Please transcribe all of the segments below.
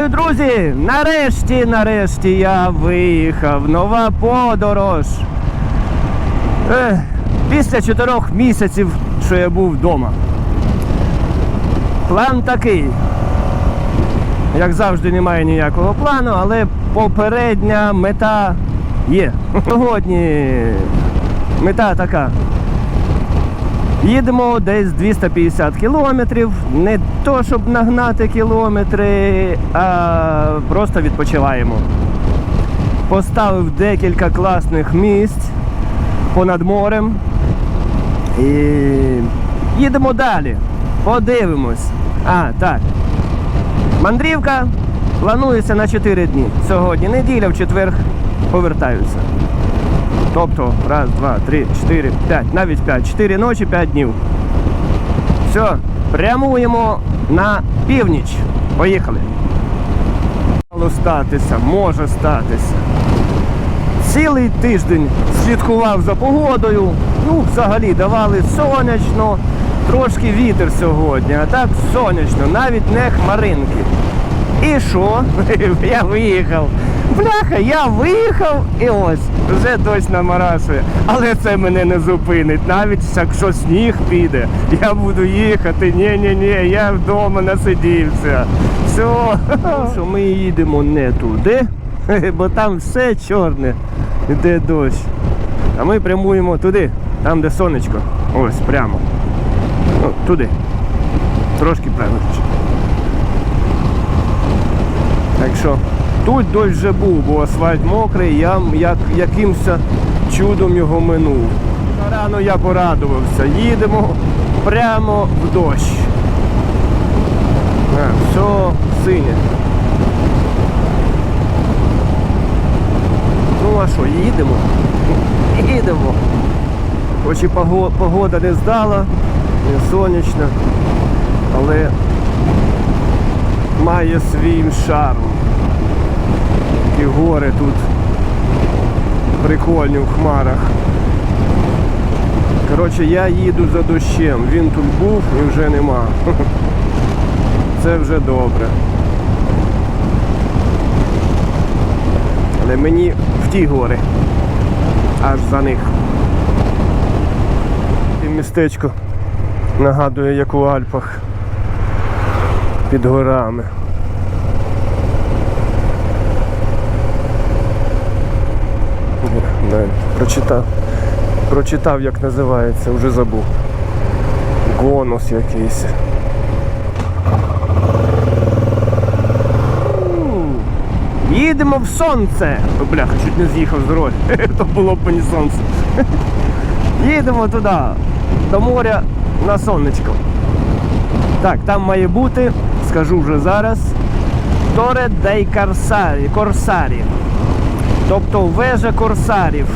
Вітаю, друзі! Нарешті, нарешті я виїхав. Нова подорож. Ех, після чотирьох місяців, що я був вдома. План такий. Як завжди, немає ніякого плану, але попередня мета є. Сьогодні мета така. Їдемо десь 250 кілометрів. Не то, щоб нагнати кілометри, а просто відпочиваємо. Поставив декілька класних місць понад морем. І їдемо далі. Подивимось. А, так. Мандрівка планується на 4 дні. Сьогодні неділя, в четвер повертаюся. Тобто, раз, два, три, чотири, п'ять, навіть п'ять. Чотири ночі, п'ять днів. Все, прямуємо на північ. Поїхали. Мало статися, може статися. Цілий тиждень слідкував за погодою. Ну, взагалі давали сонячно, трошки вітер сьогодні, а так сонячно, навіть не хмаринки. І що? Я виїхав. Бляха, я виїхав і ось, вже дощ намарашує. Але це мене не зупинить. Навіть якщо сніг піде, я буду їхати. Ні-ні-ні, я вдома насидівся. Все, що ми їдемо не туди, бо там все чорне, йде дощ. А ми прямуємо туди, там де сонечко. Ось прямо. Ну, туди. Трошки правильніше. Так що тут дощ вже був, бо асфальт мокрий, я як, якимось чудом його минув. Рано я порадувався. Їдемо прямо в дощ. А, все синє. Ну а що, їдемо? Їдемо. Хоч і погода не здала, не сонячна, але має свій шарм. Такі гори тут прикольні в хмарах. Коротше, я їду за дощем. Він тут був і вже нема. Це вже добре. Але мені в ті гори. Аж за них. І містечко нагадує, як у Альпах під горами. Не, прочитав. Прочитав, як називається, вже забув. Гонус якийсь. Їдемо в сонце. О, бляха, чуть не з'їхав з дороги. То було б мені сонце. Їдемо туди, до моря на сонечко. Так, там має бути, скажу вже зараз, Торе дей Корсарі. Тобто вежа корсарів.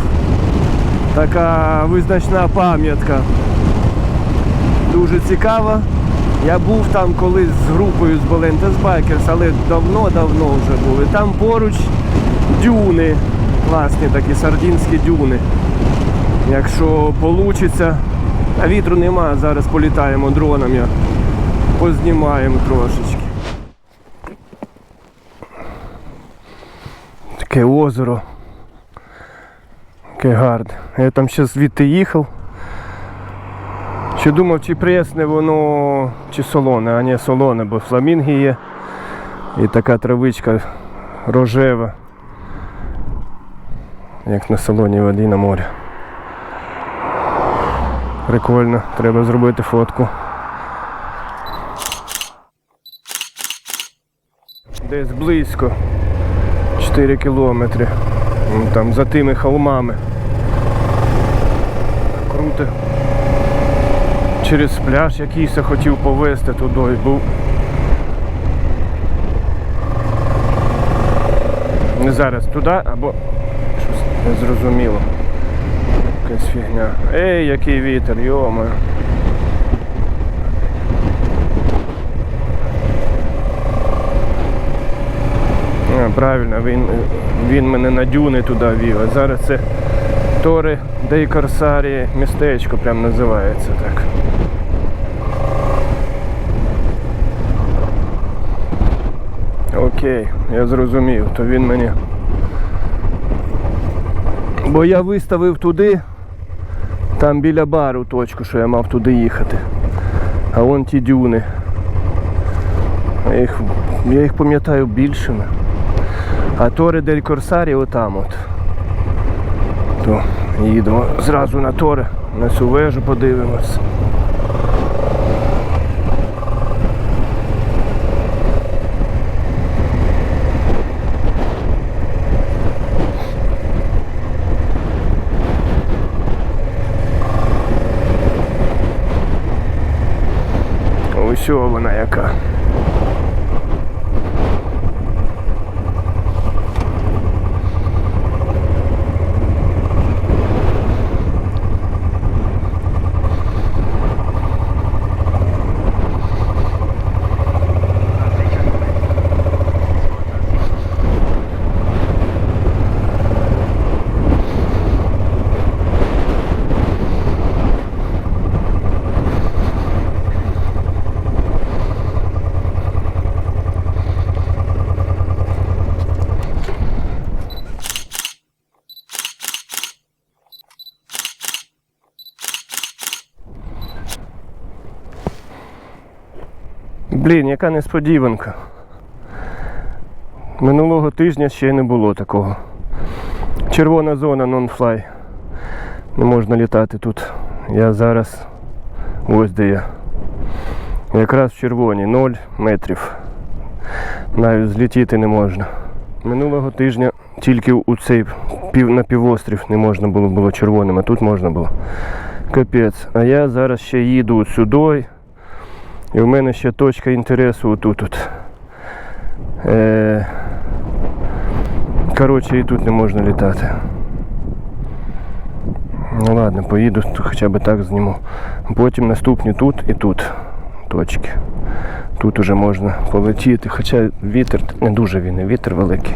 Така визначна пам'ятка. Дуже цікава. Я був там колись з групою з Bolentes Bikers, але давно-давно вже був. І там поруч дюни. Класні такі сардінські дюни. Якщо вийде, а вітру нема, зараз політаємо дроном, я познімаємо трошечки. Таке озеро. Таке гарне. Я там ще звідти їхав. Ще думав, чи пресне воно, чи солоне, а не солоне, бо фламінги є. І така травичка рожева. Як на солоній воді на морі. Прикольно, треба зробити фотку. Десь близько 4 кілометри. Там за тими холмами. Круто. Через пляж якийсь хотів повезти туди. Був. Не зараз туди або щось незрозуміло. Якась фігня. Ей, який вітер, йома. Правильно, він, він мене на дюни туди вів. А зараз це Тори Дей Корсарі містечко прям називається так. Окей, я зрозумів, то він мені. Бо я виставив туди, там біля бару точку, що я мав туди їхати. А вон ті дюни. Я їх, я їх пам'ятаю більшими. А Торе дель Корсарі отам от. То їдемо зразу на Торе, на цю вежу подивимось. Ось вона яка. Блін, яка несподіванка. Минулого тижня ще не було такого. Червона зона non-fly. Не можна літати тут. Я зараз ось де я. Якраз в червоній 0 метрів. Навіть злітіти не можна. Минулого тижня тільки у цей пів, на півострів не можна було було червоним, а тут можна було. Капець. А я зараз ще їду сюди. І в мене ще точка інтересу отут. -от. Е... Коротше, і тут не можна літати. Ну ладно, поїду, хоча б так зніму. Потім наступні тут і тут точки. Тут уже можна полетіти, хоча вітер не дуже він, вітер великий.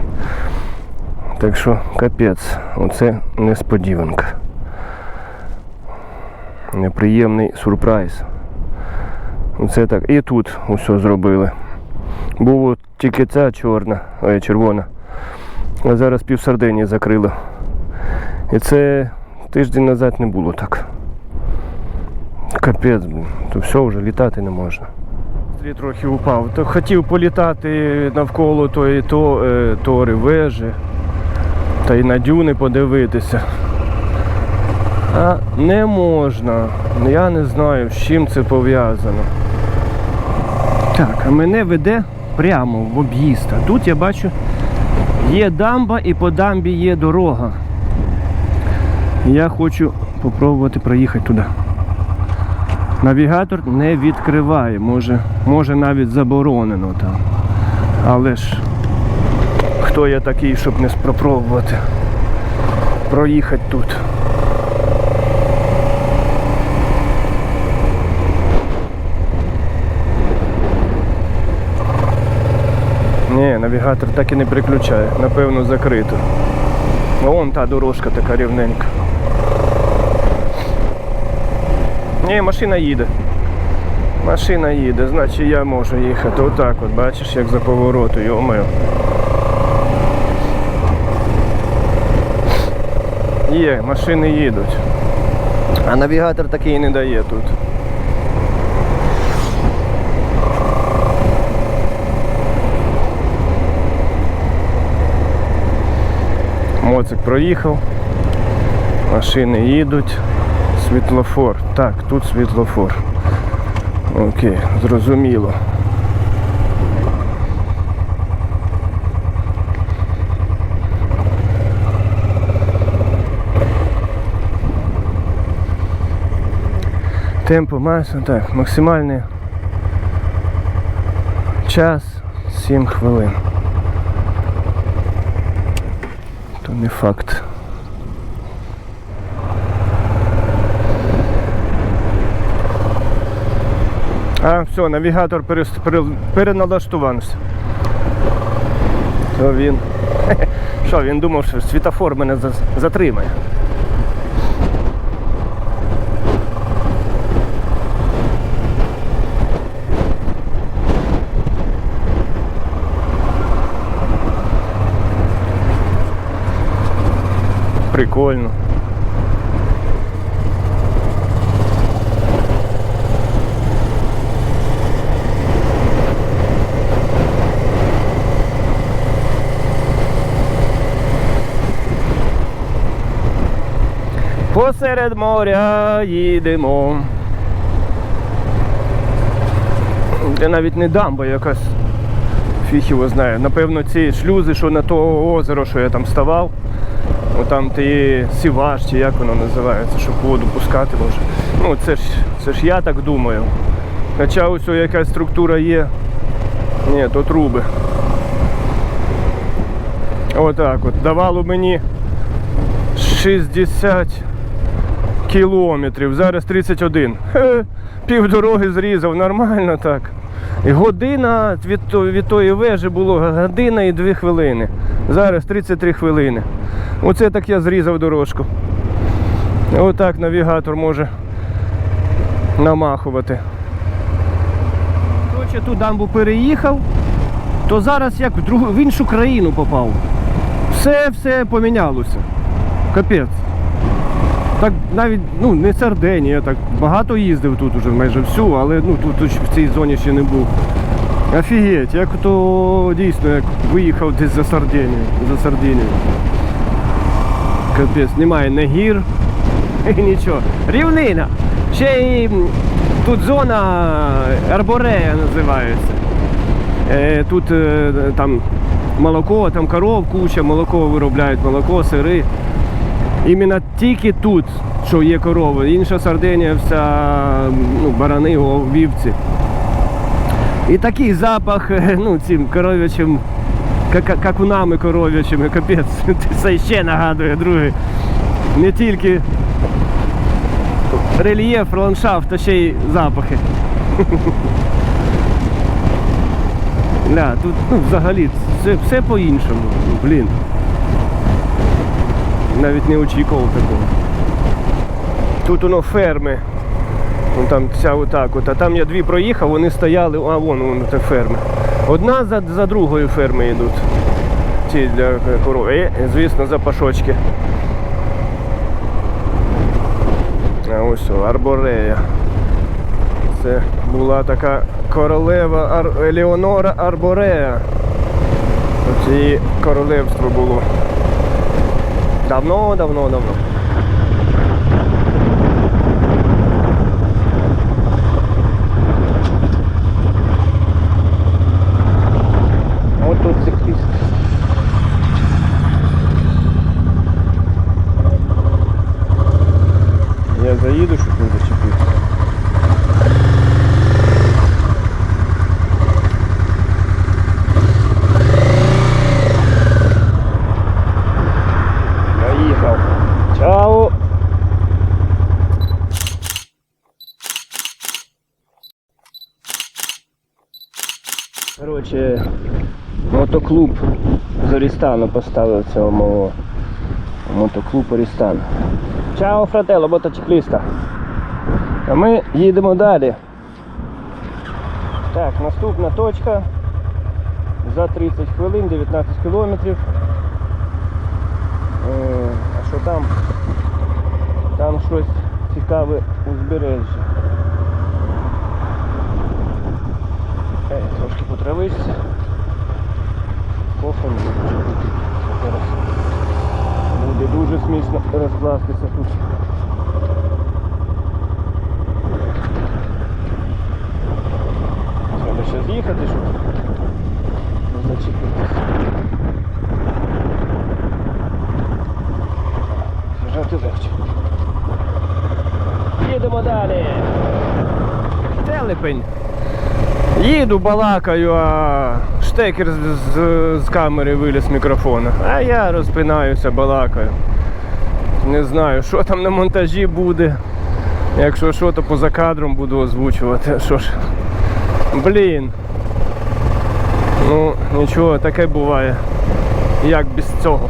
Так що капець, оце несподіванка. Неприємний сюрприз. Оце так. І тут усе зробили. Було тільки ця чорна, ой, червона. А зараз пів Сардинії закрили. І це тиждень назад не було так. Капець. То все вже літати не можна. Стрій трохи упав. То хотів політати навколо тої то, е, тори вежі. Та й на дюни подивитися. А не можна. Я не знаю, з чим це пов'язано. Так, а мене веде прямо в об'їзд. А тут я бачу, є дамба і по дамбі є дорога. Я хочу спробувати проїхати туди. Навігатор не відкриває, може, може навіть заборонено там. Але ж хто я такий, щоб не спробувати проїхати тут. Навігатор так і не переключає, напевно закрито. Вон та дорожка така рівненька. Ні, машина їде. Машина їде, значить я можу їхати. Отак от, бачиш, як за повороту, йомаю. Є, машини їдуть. А навігатор такий не дає тут. Моцик проїхав, машини їдуть, світлофор. Так, тут світлофор. Окей, зрозуміло. Темпо маса, так, максимальний час 7 хвилин. То не факт. А, все, навігатор переналаштувався. То він. Що, він думав, що світофор мене затримає. Прикольно. Посеред моря їдемо. Це навіть не дамба якась. Фіг його знає. Напевно, ці шлюзи, що на то озеро, що я там ставав. Отам ти сіваш, чи як воно називається, щоб воду пускати може. Ну це ж це ж я так думаю. Хоча ось якась структура є. Ні, то труби. Отак от. Давало мені 60 кілометрів, зараз 31. Хе, півдороги зрізав, нормально так. І година від, від тої вежі було година і 2 хвилини. Зараз 33 хвилини. Оце так я зрізав дорожку. Отак навігатор може намахувати. Коротше, ту дамбу переїхав, то зараз як в, другу, в іншу країну попав. Все, все помінялося. Капець. Так навіть ну, не Сардинія, я так багато їздив тут уже майже всю, але ну, тут, тут в цій зоні ще не був. Офігеть, як то дійсно як виїхав десь за Сардинію. За Сардинію. Капець, немає не гір, і нічого. Рівнина. Ще й тут зона Арборея називається. Е, Тут е, там молоко, там коров, куча, молоко виробляють, молоко, сири. Іменно тільки тут, що є корови. Інша Сардинія, вся ну, барани, вівці. І такий запах, ну, цим коров'ячим, ка- какунами коров'ячими, капець, це ще нагадує, друге. Не тільки рельєф, ландшафт, а ще й запахи. Ля, тут ну, взагалі все, все по-іншому. Блін. Навіть не очікував такого. Тут воно ферми. Вон там ця отак от. А там я дві проїхав, вони стояли, а вон вон це ферми. Одна за, за другою ферми йдуть. Ці для коров. І, звісно, запашочки. А ось о, Арборея. Це була така королева Ар... Елеонора Арборея. Оце її королевство було. Давно, давно, давно. От тут цикліст. Я заїду, щоб не зачепився. Наїхав. Чао. Коротше, мотоклуб з Орістану поставив цього мого мотоклуб Орістан. Чао, фрателло, мотоцикліста. А ми їдемо далі. Так, наступна точка. За 30 хвилин, 19 кілометрів. Е, А що там? Там щось цікаве узбережжя. Ей, трошки по пити. Зараз буде дуже смішно розкластися тут. Треба ще з'їхати, щоб зачепитися. З'їжджати легче. Їдемо далі. Телепень. Їду, балакаю, а штекер з, з, з камери виліз мікрофона. А я розпинаюся, балакаю. Не знаю, що там на монтажі буде. Якщо що, то поза кадром буду озвучувати. Що ж. Блін. Ну, нічого, таке буває. Як без цього.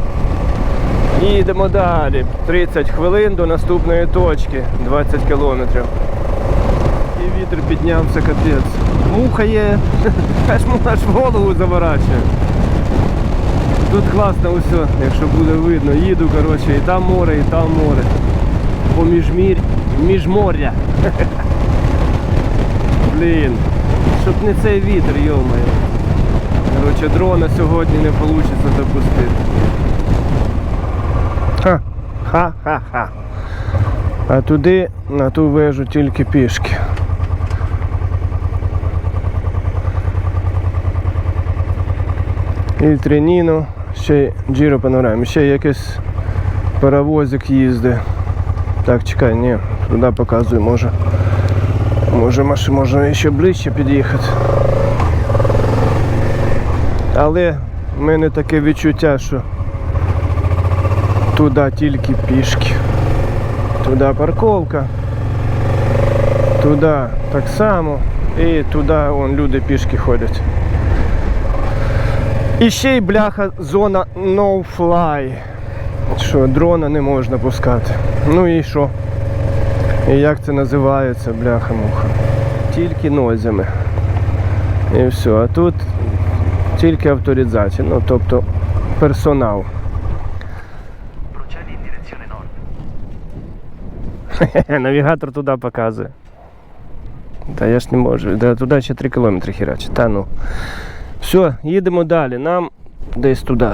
Їдемо далі. 30 хвилин до наступної точки. 20 кілометрів. Вітер піднявся капець. Муха є, аж аж голову заворачує. тут класно усе, якщо буде видно. Їду, коротше, і там море, і там море. По міжмір... міжморя. Блін. Щоб не цей вітер, йомаю. Коротше, дрона сьогодні не вийде допустити. Ха. Ха-ха-ха. А туди, на ту вежу тільки пішки. І Треніно, ще Джіро Панорамі, ще якийсь паровозик їздить. Так, чекай, ні, туди показую, може. Може, маш- можна ще ближче під'їхати. Але в мене таке відчуття, що туди тільки пішки. Туди парковка. Туди так само. І туди вон, люди пішки ходять. І ще й бляха зона no fly. Що дрона не можна пускати. Ну і що? І як це називається, бляха-муха? Тільки нозями. І все. А тут тільки авторизація, ну тобто персонал. Навігатор туди показує. Та я ж не можу. Да, туди ще 3 кілометри херачить. Та ну. Все, їдемо далі. Нам десь туди.